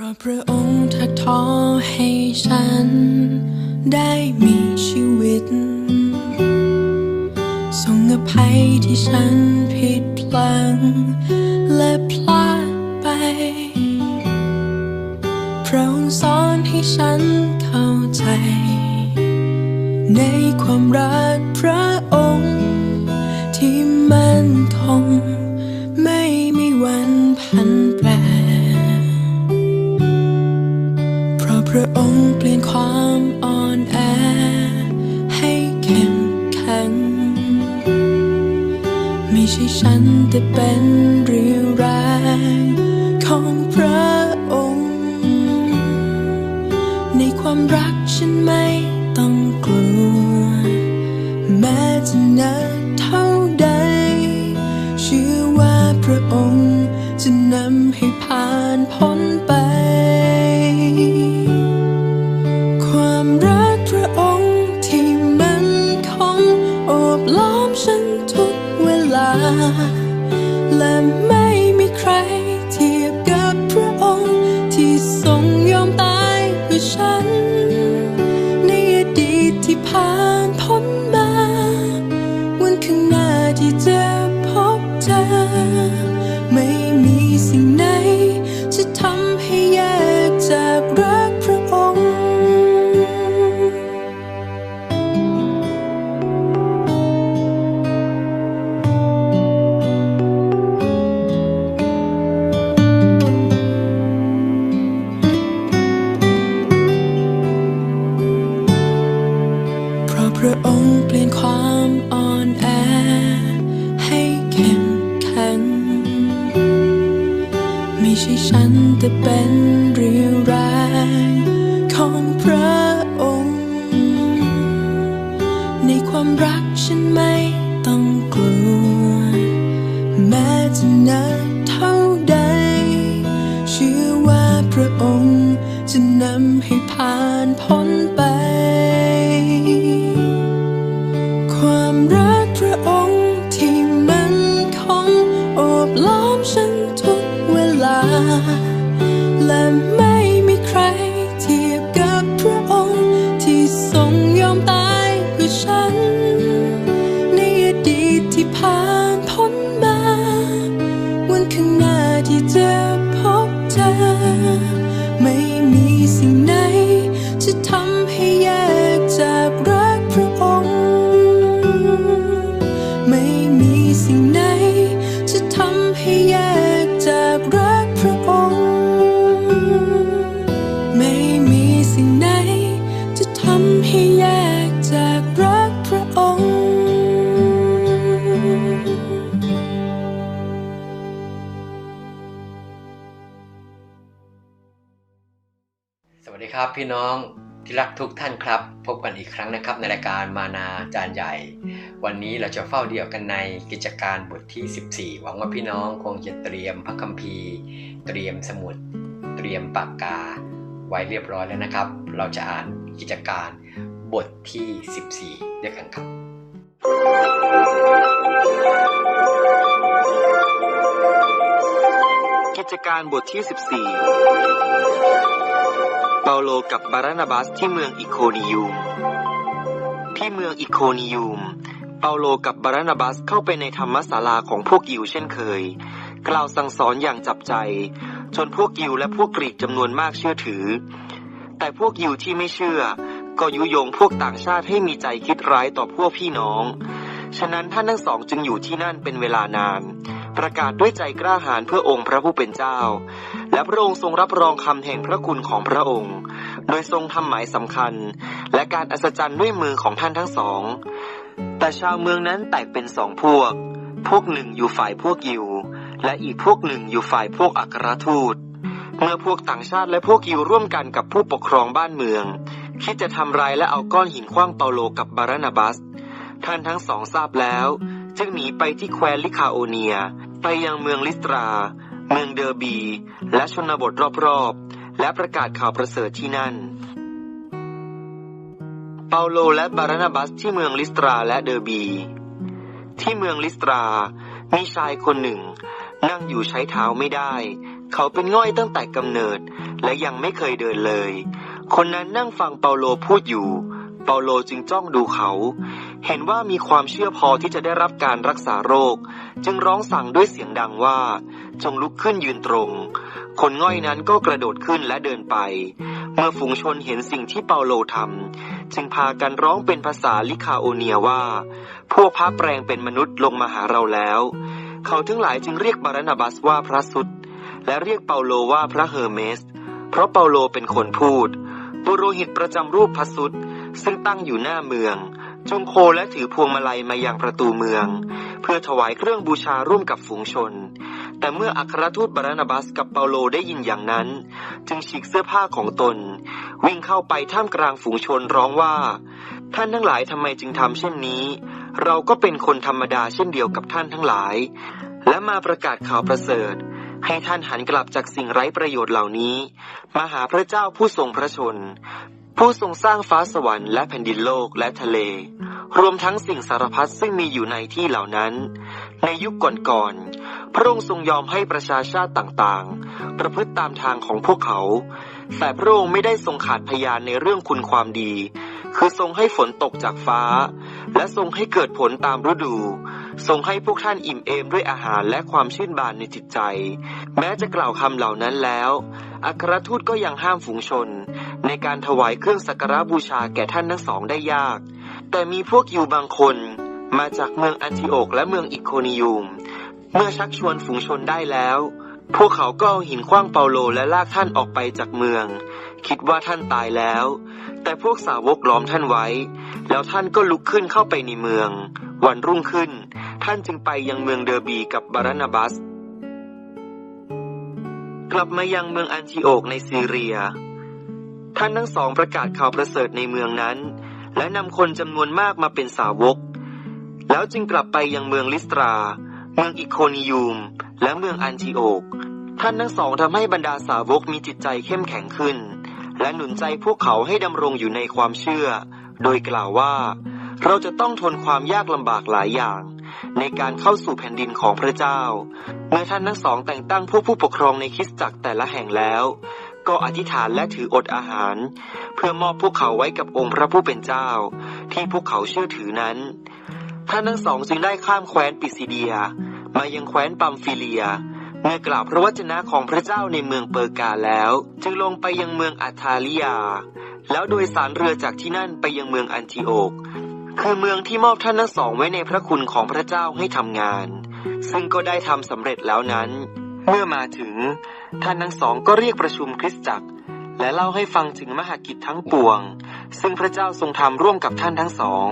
เพราะพระองค์ทักท้อให้ฉัน ได้มีชีวิต ทรงอภัยที่ฉันผิดพลัง และพลาดไป พระองค์สอนให้ฉันเข้าใจ ในความรักพระองค์ เปลี่ยนความอ่อนแอ ให้เข้มแข็ง ไม่ใช่ฉันแต่เป็นเรียวแรงของพระองค์ ในความรัก พระองค์ ในความรัก ที่จะพบเจอ พี่น้องที่รักทุกท่านครับ พบกันอีกครั้งนะครับ ในรายการมานาจารย์ใหญ่ วันนี้เราจะเฝ้าเดียวกันในกิจการบทที่ 14 หวังว่าพี่น้องคงจะเตรียมพระคัมภีร์ เตรียมสมุด เตรียมปากกา ไว้เรียบร้อยแล้วนะครับ เราจะอ่านกิจการบทที่ 14 ด้วยกันครับ กิจการบทที่ 14าโลกับบารานาบัสที่เมืองอิโคนิยูม ที่เมืองอิโคนิยูม เปาโลกับบารานาบัสเข้าไปในธรรมศาลาของพวกยิวเช่นเคย กล่าวสั่งสอนอย่างจับใจ จนพวกยิวและพวกกรีกจำนวนมากเชื่อถือ แต่พวกยิวที่ไม่เชื่อ ก็ยุยงพวกต่างชาติให้มีใจคิดร้ายต่อพวกพี่น้อง ฉะนั้นท่านทั้งสองจึงอยู่ที่นั่นเป็นเวลานาน ประกาศด้วยใจกล้าหาญเพื่อองค์พระผู้เป็นเจ้า และพระองค์ทรงรับรองคำแห่งพระคุณของพระองค์ โดยทรงทำหมายสำคัญ และการอัศจรรย์ด้วยมือของท่านทั้งสอง แต่ชาวเมืองนั้นแตกเป็นสองพวก พวกหนึ่งอยู่ฝ่ายพวกยิว และอีกพวกหนึ่งอยู่ฝ่ายพวกอัครทูต เมื่อพวกต่างชาติและพวกยิวร่วมกันกับผู้ปกครองบ้านเมือง คิดจะทำร้ายและเอาก้อนหินขว้างเปาโลกับบารานาบัส ท่านทั้งสองทราบแล้วจึงหนีไปที่แคว้นลิคาโอเนีย ไปยังเมืองลิสตรา เมืองเดอร์บี และชนบทรอบๆ และประกาศข่าวประเสริฐที่นั่น เปาโลและบารานาบัสที่เมืองลิสตราและเดอร์บี ที่เมืองลิสตรา มีชายคนหนึ่ง นั่งอยู่ใช้เท้าไม่ได้ เขาเป็นง่อยตั้งแต่กำเนิด และยังไม่เคยเดินเลย คนนั้นนั่งฟังเปาโลพูดอยู่ เปาโลจึงจ้องดูเขา เห็นว่ามีความเชื่อพอที่จะได้รับการรักษาโรค จึงร้องสั่งด้วยเสียงดังว่า จงลุกขึ้นยืนตรง คนง่อยนั้นก็กระโดดขึ้นและเดินไป เมื่อฝูงชนเห็นสิ่งที่เปาโลทำจึงพากันร้องเป็นภาษาลิคาโอเนียว่า พวกพระแปลงเป็นมนุษย์ลงมาหาเราแล้ว เขาทั้งหลายจึงเรียกบารานาบัสว่าพระสุดและเรียกเปาโลว่าพระเฮอร์เมส เพราะเปาโลเป็นคนพูดปุโรหิตประจำรูปพระสุดซึ่งตั้งอยู่หน้าเมือง จงโคและถือพวงมาลัยมายังประตูเมือง เพื่อถวายเครื่องบูชาร่วมกับฝูงชน แต่เมื่ออัครทูตบารานาบัสกับเปาโลได้ยินอย่างนั้น จึงฉีกเสื้อผ้าของตน วิ่งเข้าไปท่ามกลางฝูงชนร้องว่า ท่านทั้งหลายทำไมจึงทำเช่นนี้ เราก็เป็นคนธรรมดาเช่นเดียวกับท่านทั้งหลาย และมาประกาศข่าวประเสริฐให้ท่านหันกลับจากสิ่งไร้ประโยชน์เหล่านี้ มาหาพระเจ้าผู้ทรงพระชน ผู้ทรงสร้างฟ้าสวรรค์และแผ่นดินโลกและทะเล รวมทั้งสิ่งสารพัดซึ่งมีอยู่ในที่เหล่านั้น ในยุคก่อนๆ พระองค์ทรงยอมให้ประชาชาติต่างๆ ประพฤติตามทางของพวกเขา แต่พระองค์ไม่ได้ทรงขาดพยานในเรื่องคุณความดี คือทรงให้ฝนตกจากฟ้า และทรงให้เกิดผลตามฤดู ทรงให้พวกท่านอิ่มเอมด้วยอาหารและความชื่นบานในจิตใจ แม้จะกล่าวคำเหล่านั้นแล้ว อัครทูตก็ยังห้ามฝูงชน ในการถวายเครื่องสักการะบูชาแก่ท่านทั้งสองได้ยาก แต่มีพวกยิวบางคน มาจากเมืองอันทิโอกและเมืองอิโคนิยูม เมื่อชักชวนฝูงชนได้แล้ว พวกเขาก็เอาหินขว้างเปาโลและลากท่านออกไปจากเมือง คิดว่าท่านตายแล้ว แต่พวกสาวกล้อมท่านไว้ แล้วท่านก็ลุกขึ้นเข้าไปในเมือง วันรุ่งขึ้น ท่านจึงไปยังเมืองเดอร์บีกับบารานาบัส กลับมายังเมืองอันทิโอกในซีเรีย ท่านทั้งสองประกาศข่าวประเสริฐในเมืองนั้น และนำคนจำนวนมากมาเป็นสาวก แล้วจึงกลับไปยังเมืองลิสตรา เมืองอิโคนิยูม และเมืองอันทิโอกท่านทั้งสองทำให้บรรดาสาวกมีจิตใจเข้มแข็งขึ้น และหนุนใจพวกเขาให้ดำรงอยู่ในความเชื่อ โดยกล่าวว่า เราจะต้องทนความยากลำบากหลายอย่าง ในการเข้าสู่แผ่นดินของพระเจ้า เมื่อท่านทั้งสองแต่งตั้งพวกผู้ปกครองในคริสตจักรแต่ละแห่งแล้ว ก็อธิษฐานและถืออดอาหาร เพื่อมอบพวกเขาไว้กับองค์พระผู้เป็นเจ้า ที่พวกเขาเชื่อถือนั้น ท่านทั้งสองจึงได้ข้ามแคว้นปิซิเดีย มายังแคว้นปัมฟิเลียเมื่อกล่าวพระวจนะของพระเจ้าในเมืองเปอร์กาแล้ว จึงลงไปยังเมืองอัทาลิยา แล้วโดยสารเรือจากที่นั่นไปยังเมืองอันทิโอก คือเมืองที่มอบท่านทั้งสองไว้ในพระคุณของพระเจ้าให้ทำงาน ซึ่งก็ได้ทำสำเร็จแล้วนั้น เมื่อมาถึง ท่านทั้งสองก็เรียกประชุมคริสตจักร และเล่าให้ฟังถึงมหากิจทั้งปวง ซึ่งพระเจ้าทรงทำร่วมกับท่านทั้งสอง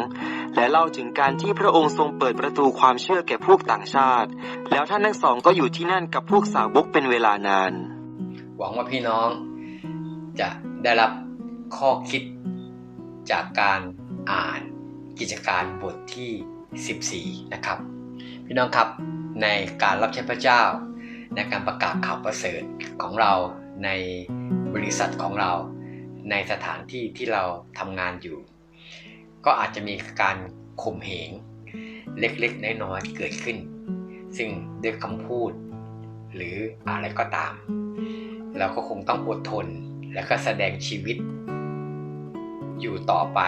และเล่าถึงการที่พระองค์ทรงเปิดประตูความเชื่อแก่พวกต่างชาติ แล้วท่านทั้งสองก็อยู่ที่นั่นกับพวกสาวกเป็นเวลานาน หวังว่าพี่น้องจะได้รับข้อคิดจากการอ่าน กิจการบทที่ 14 นะครับ พี่น้องครับในการรับใช้พระเจ้า ในการประกาศข่าวประเสริฐของเราในบริษัทของเรา ในสถานที่ที่เราทำงานอยู่ ก็อาจจะมีการข่มเหงเล็กๆน้อยๆเกิดขึ้น ซึ่งด้วยคำพูด หรืออะไรก็ตาม เราก็คงต้องอดทนและก็แสดงชีวิต อยู่ต่อไป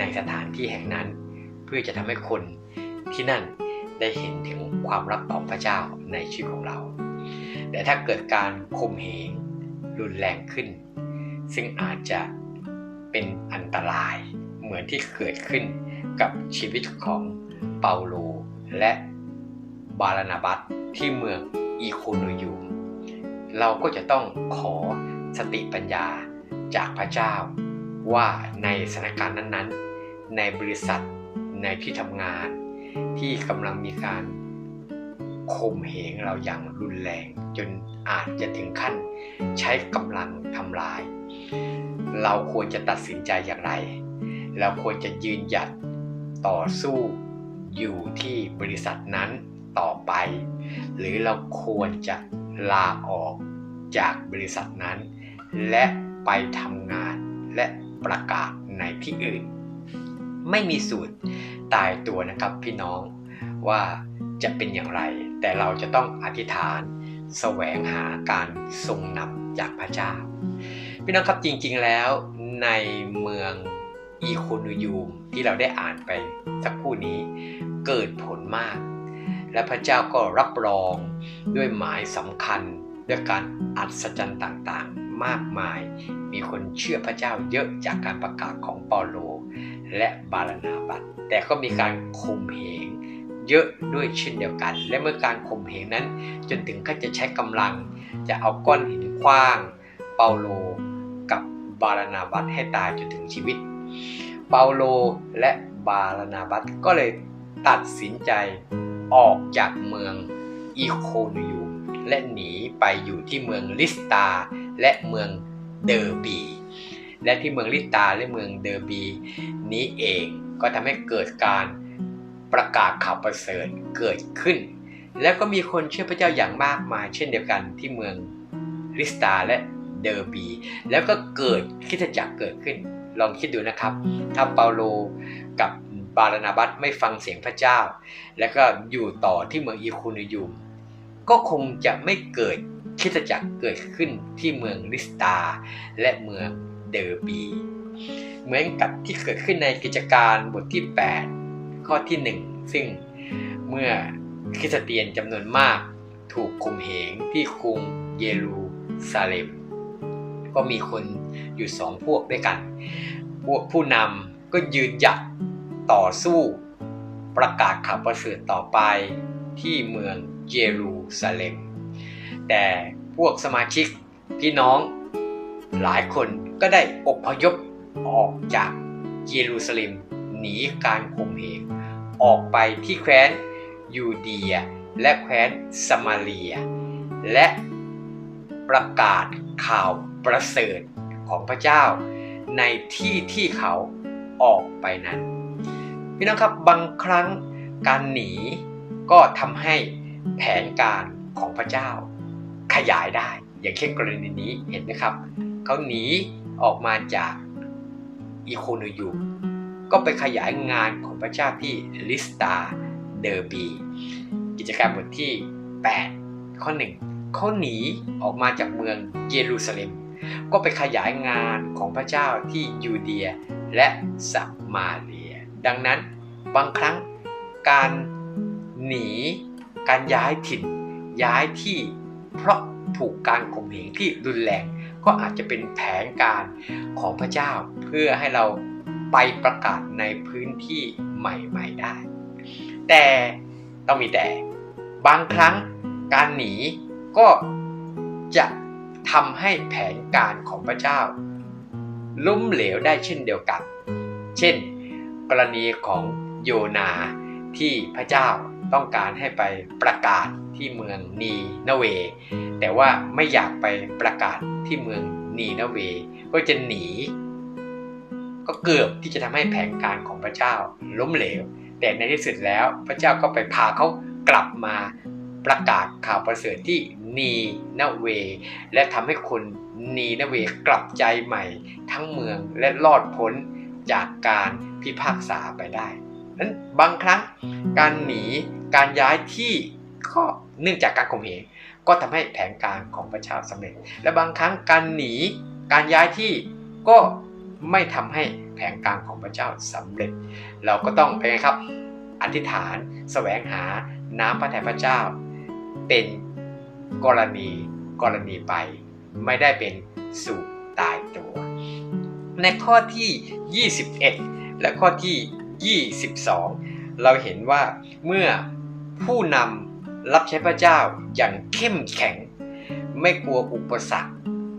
ในสถานที่แห่งนั้น เพื่อจะทำให้คนที่นั่นได้เห็นถึงความรักของพระเจ้าในชีวิตของเรา แต่ถ้าเกิดการข่มเหงรุนแรงขึ้น ซึ่งอาจจะเป็นอันตรายเหมือนที่เกิดขึ้นกับชีวิตของเปาโลและบารานาบัสที่เมืองอีโคโนยูมเราก็จะต้องขอสติปัญญาจากพระเจ้าว่าในสถานการณ์นั้นๆ ในบริษัทในที่ทำงาน ที่กำลังมีการข่มเหงเราอย่างรุนแรง จนอาจจะถึงขั้นใช้กำลังทำลาย เราควรจะตัดสินใจอย่างไร เราควรจะยืนหยัดต่อสู้อยู่ที่บริษัทนั้นต่อไป หรือเราควรจะลาออกจากบริษัทนั้น และไปทำงานและประกาศในที่อื่น ไม่มีสูตรตายตัวนะครับพี่น้องว่าจะเป็นอย่างไร แต่เราจะต้องอธิษฐานแสวงหาการทรงนำจากพระเจ้า พี่น้องครับจริงๆแล้วในเมืองอีโคนูยูมที่เราได้อ่านไปสักครู่นี้เกิดผลมาก และพระเจ้าก็รับรองด้วยหมายสำคัญด้วยการอัศจรรย์ต่างๆ มากมาย มีคนเชื่อพระเจ้าเยอะจากการประกาศของเปาโล และบาลนาบัตแต่ก็มีการข่มเหงเยอะด้วยเช่นเดียวกัน และเมื่อการข่มเหงนั้น จนถึงขั้นจะใช้กำลัง จะเอาก้อนหินคว้าง เปาโลกับบาลนาบัตให้ตายจนถึงชีวิต เปาโลและบาลนาบัตก็เลยตัดสินใจออกจากเมืองอีโคนิยูมและหนีไปอยู่ที่เมืองลิสตาและเมืองเดอร์บี และที่เมืองลิสตาและเมืองเดอร์บี นี้เองก็ทำให้เกิดการประกาศข่าวประเสริฐเกิดขึ้น แล้วก็มีคนเชื่อพระเจ้าอย่างมากมาย เช่นเดียวกันที่เมืองลิสตาและเดอร์บี แล้วก็เกิดคริสตจักรเกิดขึ้น ลองคิดดูนะครับ ถ้าเปาโลกับบาลนาบัสไม่ฟังเสียงพระเจ้า แล้วก็อยู่ต่อที่เมืองอีคูนิยูมก็คงจะไม่เกิดคริสตจักรเกิดขึ้นที่เมืองลิสตาและเมือง เดอร์บีเหมือนกับที่เกิดขึ้นในกิจการบทที่ 8 ข้อที่ 1 ซึ่งเมื่อคริสเตียนจำนวนมากถูกข่มเหงที่กรุงเยรูซาเล็ม ก็มีคนอยู่สองพวกด้วยกัน พวกผู้นำก็ยืนหยัดต่อสู้ประกาศข่าวประเสริฐต่อไปที่เมืองเยรูซาเล็ม แต่พวกสมาชิกพี่น้องหลายคน ก็ได้อพยพออกจากเยรูซาเล็มหนีการข่มเหงออกไปที่แคว้นยูเดีย และแคว้นสมาเรีย และประกาศข่าวประเสริฐของพระเจ้า ในที่ที่เขาออกไปนั้นพี่น้องครับบางครั้งการหนีก็ทำให้แผนการของพระเจ้าขยายได้ อย่างเช่นกรณีนี้เห็นไหมครับ เขาหนี ออกมาจากอีโคโนยูก็ไปขยายงานของพระเจ้าที่ลิสตาเดอร์บีกิจการมบทที่ 8 ข้อ 1 เขาหนีออกมาจากเมืองเยรูซาเล็ม ก็ไปขยายงานของพระเจ้าที่ยูเดียและสัมมาเรีย ดังนั้นบางครั้งการหนี การย้ายถิ่น ย้ายที่เพราะถูกการข่มเหงที่รุนแรง ก็อาจจะเป็นแผนการของพระเจ้าเพื่อให้เราไปประกาศในพื้นที่ใหม่ๆได้ แต่ต้องมีแต่บางครั้งการหนีก็จะทำให้แผนการของพระเจ้า ล้มเหลวได้เช่นเดียวกัน เช่น กรณีของโยนาที่พระเจ้าต้องการให้ไปประกาศที่เมืองนีนเว แต่ว่าไม่อยากไปประกาศที่เมืองนีนาเว ก็จะหนี ก็เกือบที่จะทำให้แผนการของพระเจ้าล้มเหลว แต่ในที่สุดแล้วพระเจ้าก็ไปพาเขากลับมาประกาศข่าวประเสริฐที่นีนาเว และทำให้คนนีนาเวกลับใจใหม่ ทั้งเมืองและรอดพ้นจากการพิพากษาไปได้นั้นบางครั้งการหนีการย้ายที่ก็เนื่องจากการข่มเหง ก็ทำให้แผนการของพระเจ้าสำเร็จ และบางครั้งการหนีการย้ายที่ก็ไม่ทำให้แผนการของพระเจ้าสำเร็จ เราก็ต้องเป็นไงครับอธิษฐานแสวงหาน้ำพระทัยพระเจ้า เป็นกรณีกรณีไป ไม่ได้เป็นสู่ตายตัว ในข้อที่ 21 และข้อที่ 22 เราเห็นว่าเมื่อผู้นำ รับใช้พระเจ้าอย่างเข้มแข็ง ไม่กลัวอุปสรรค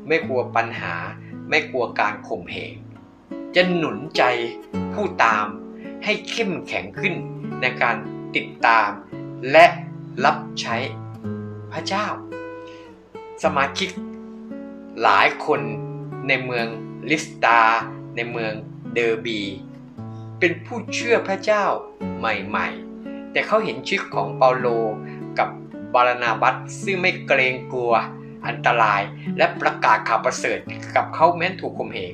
ไม่กลัวปัญหา ไม่กลัวการข่มเหงจะหนุนใจผู้ตามให้เข้มแข็งขึ้นในการติดตาม และรับใช้พระเจ้า สมาชิกหลายคนในเมืองลิสตา ในเมืองเดอร์บี เป็นผู้เชื่อพระเจ้าใหม่ ๆ แต่เขาเห็นชีวิตของเปาโล กับบารานาบัสซึ่งไม่เกรงกลัวอันตราย และประกาศข่าวประเสริฐกับเขาแม้นถูกข่มเหง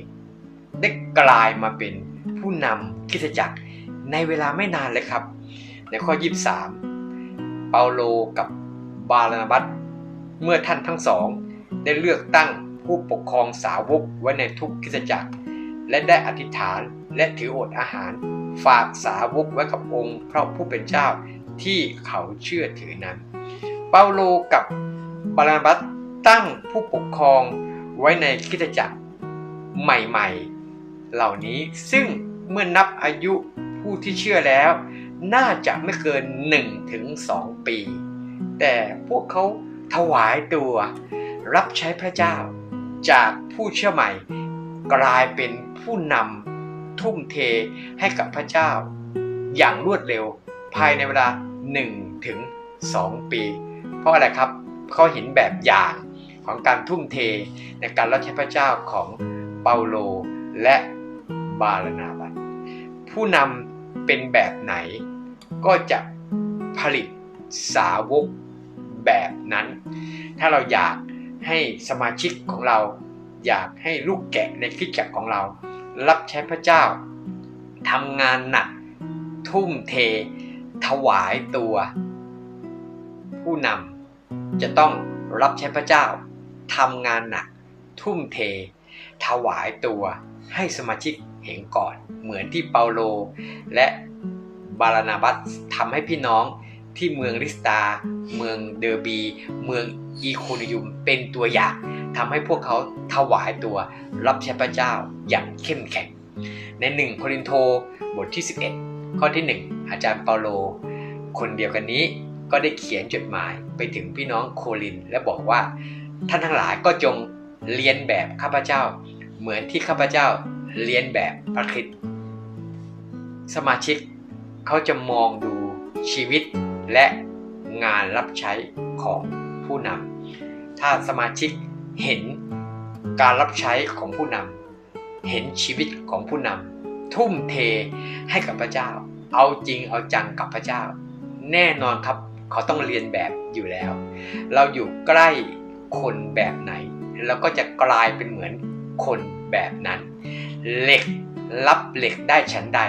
ได้กลายมาเป็นผู้นำคริสตจักรในเวลาไม่นานเลยครับ ในข้อ 23 เปาโลกับบารานาบัสเมื่อท่านทั้งสอง ได้เลือกตั้งผู้ปกครองสาวกไว้ในทุกคริสตจักร และได้อธิษฐานและถืออดอาหาร ฝากสาวกไว้กับองค์พระผู้เป็นเจ้า ที่เขาเชื่อถือนั้น เปาโลกับบารานาบัสตั้งผู้ปกครองไว้ในคริสตจักรใหม่ๆ เหล่านี้ซึ่งเมื่อนับอายุผู้ที่เชื่อแล้ว น่าจะไม่เกิน1ถึง2ปี แต่พวกเขาถวายตัว รับใช้พระเจ้า จากผู้เชื่อใหม่ กลายเป็นผู้นำทุ่มเทให้กับพระเจ้า อย่างรวดเร็ว ภายในเวลา1ถึง2ปี เพราะอะไรครับเขาเห็นแบบอย่างของการทุ่มเทในการรับใช้พระเจ้าของเปาโลและบาลนาบัสผู้นำเป็นแบบไหนก็จะผลิตสาวกแบบนั้น ถ้าเราอยากให้สมาชิกของเรา อยากให้ลูกแกะในคริสตจักของเรา รับใช้พระเจ้าทำงานหนักทุ่มเท ถวายตัว ผู้นำจะต้องรับใช้พระเจ้าทำงานหนัก ทุ่มเท ถวายตัวให้สมาชิกเห็นก่อน เหมือนที่เปาโล และบาลานาบัสทำให้พี่น้องที่เมืองลิสตา เมืองเดอร์บี เมืองอีโคนิยุมเป็นตัวอย่างทำให้พวกเขาถวายตัวรับใช้พระเจ้าอย่างเข้มแข็ง ในหนึ่งโครินโตบทที่ 11 ข้อที่ 1 อาจารย์เปาโล คนเดียวกันนี้ก็ได้เขียนจดหมายไปถึงพี่น้องโคลิน และบอกว่า ท่านทั้งหลายก็จงเรียนแบบข้าพเจ้า เหมือนที่ข้าพเจ้าเรียนแบบพระคริสต์สมาชิกเขาจะมองดูชีวิตและงานรับใช้ของผู้นำถ้าสมาชิกเห็นการรับใช้ของผู้นำเห็นชีวิตของผู้นำทุ่มเทให้กับพระเจ้า เอาจริงเอาจังกับพระเจ้า แน่นอนครับเขาต้องเรียนแบบอยู่แล้ว เราอยู่ใกล้คนแบบไหนเราก็จะกลายเป็นเหมือนคนแบบนั้น เหล็กรับเหล็กได้ฉันใด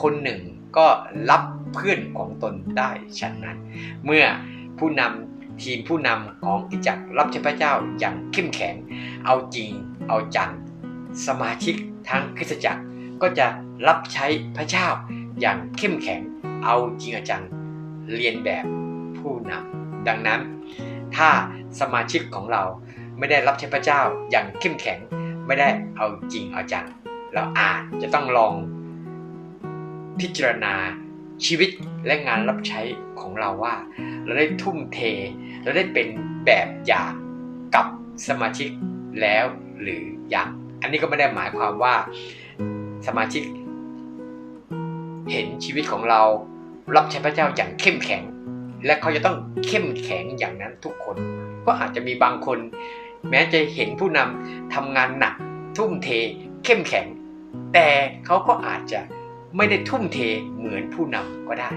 คนหนึ่งก็รับเพื่อนของตนได้ฉันนั้น เมื่อผู้นำทีมผู้นำของกิจจักรรับใช้พระเจ้าอย่างเข้มแข็ง เอาจริงเอาจังสมาชิกทั้งคริสตจักรก็จะรับใช้พระเจ้า อย่างเข้มแข็งเอาจริงเอาจังเรียนแบบผู้นำดังนั้น ถ้าสมาชิกของเราไม่ได้รับใช้พระเจ้าอย่างเข้มแข็งไม่ได้เอาจริงเอาจังเราอาจจะต้องลองพิจารณาชีวิตและงานรับใช้ของเราว่า เราได้ทุ่มเท เราได้เป็นแบบอย่างกับสมาชิกแล้วหรือยังอันนี้ก็ไม่ได้หมายความว่าสมาชิก เห็นชีวิตของเรารับใช้พระเจ้าอย่างเข้มแข็ง และเขาจะต้องเข้มแข็งอย่างนั้นทุกคน ก็อาจจะมีบางคน แม้จะเห็นผู้นำทำงานหนัก ทุ่มเท เข้มแข็ง แต่เขาก็อาจจะไม่ได้ทุ่มเทเหมือนผู้นำก็ได้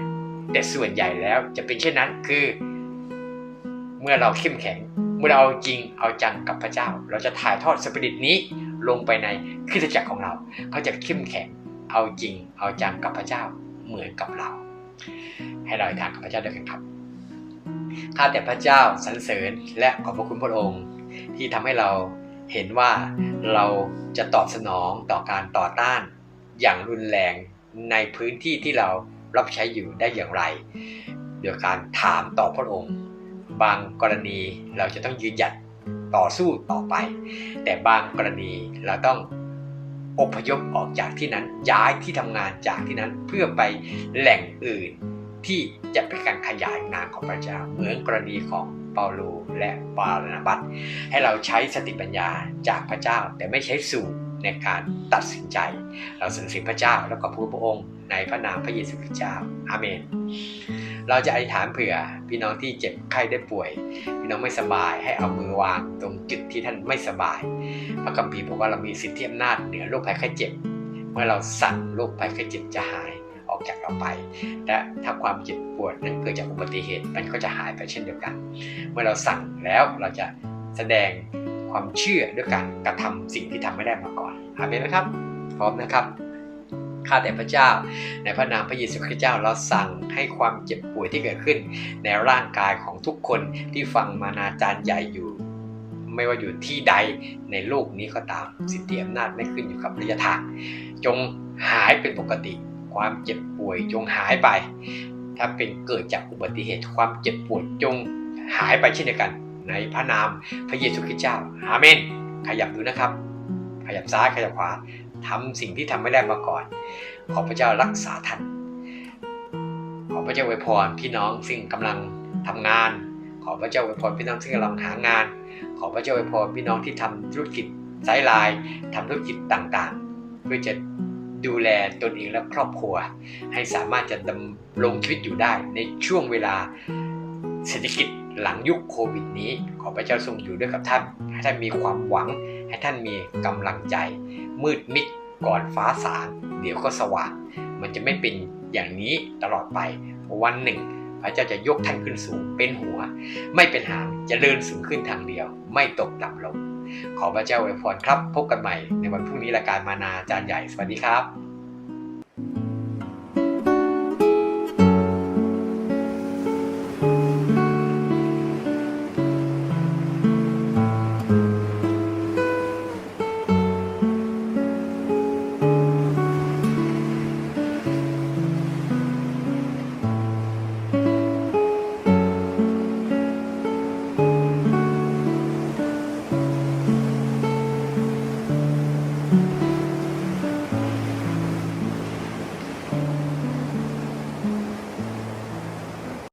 แต่ส่วนใหญ่แล้วจะเป็นเช่นนั้นคือ เมื่อเราเข้มแข็ง เมื่อเราเอาจริงเอาจังกับพระเจ้า เราจะถ่ายทอดสปิริตนี้ลงไปในคริสตจักรของเราเขาจะเข้มแข็ง เอาจริงเอาจังกับพระเจ้าเหมือนกับเรา ให้เราทานกับพระเจ้าด้วยกันครับข้าแต่พระเจ้าสรรเสริญและขอบพระคุณพระองค์ ที่ทำให้เราเห็นว่าเราจะตอบสนองต่อการต่อต้านอย่างรุนแรงในพื้นที่ที่เรารับใช้อยู่ได้อย่างไร โดยการถามต่อพระองค์ บางกรณีเราจะต้องยืนหยัดต่อสู้ต่อไป แต่บางกรณีเราต้อง อพยพออกจากที่นั้นย้ายที่ทำงานจากที่นั้นเพื่อไปแหล่งอื่น ที่จะเป็นการขยายงานของพระเจ้าเหมือนกรณีของเปาโลและบาลนาบัตให้เราใช้สติปัญญาจากพระเจ้า แต่ไม่ใช้สูตรในการตัดสินใจ เราสรรเสริญพระเจ้าแล้วก็พูดพระองค์ในพระนามพระเยซูคริสต์เจ้าอาเมน เราจะอธิษฐานเผื่อ พี่น้องที่เจ็บไข้ได้ป่วย พี่น้องไม่สบายให้เอามือวางตรงจุดที่ท่านไม่สบาย พระคัมภีร์บอกว่าเรามีสิทธิอำนาจเหนือโรคภัยไข้เจ็บ เมื่อเราสั่งโรคภัยไข้เจ็บจะหายออกจากเราไป และถ้าความเจ็บปวดนั้นเกิดจากอุบัติเหตุมันก็จะหายไปเช่นเดียวกัน เมื่อเราสั่งแล้วเราจะแสดงความเชื่อด้วยการกระทำสิ่งที่ทำไม่ได้มาก่อนอาเมนไหมครับ พร้อมนะครับ ข้าแต่พระเจ้า ในพระนามพระเยซูคริสต์เจ้าเราสั่งให้ความเจ็บป่วยที่เกิดขึ้น ในร่างกายของทุกคนที่ฟังมานาจารย์ใหญ่อยู่ ไม่ว่าอยู่ที่ใดในโลกนี้ก็ตามสิทธิอำนาจไม่ขึ้นอยู่กับระยะทาง จงหายเป็นปกติ ความเจ็บป่วยจงหายไป ถ้าเป็นเกิดจากอุบัติเหตุความเจ็บปวดจงหายไปเช่นเดียวกัน ในพระนามพระเยซูคริสต์เจ้าอาเมน ขยับดูนะครับ ขยับซ้ายขยับขวา ทำสิ่งที่ทำไม่ได้มาก่อน ขอพระเจ้ารักษาท่าน ขอพระเจ้าอวยพรพี่น้องซึ่งกำลังทำงาน ขอพระเจ้าอวยพรพี่น้องซึ่งกำลังหางาน ขอพระเจ้าอวยพรพี่น้องที่ทำธุรกิจไซด์ไลน์ทำธุรกิจต่างๆ เพื่อจะดูแลตนเองและครอบครัว ให้สามารถจะดำรงชีวิตอยู่ได้ในช่วงเวลาเศรษฐกิจหลังยุคโควิดนี้ ขอพระเจ้าทรงอยู่ด้วยกับท่านให้ท่านมีความหวัง ให้ท่านมีกำลังใจ มืดมิดก่อนฟ้าสางเดี๋ยวก็สว่าง มันจะไม่เป็นอย่างนี้ตลอดไป วันหนึ่ง พระเจ้าจะยกท่านขึ้นสูงเป็นหัว ไม่เป็นหางจะเดินสูงขึ้นทางเดียว ไม่ตกต่ำลงขอพระเจ้าอวยพรครับ พบกันใหม่ในวันพรุ่งนี้รายการมานาจารย์ใหญ่สวัสดีครับ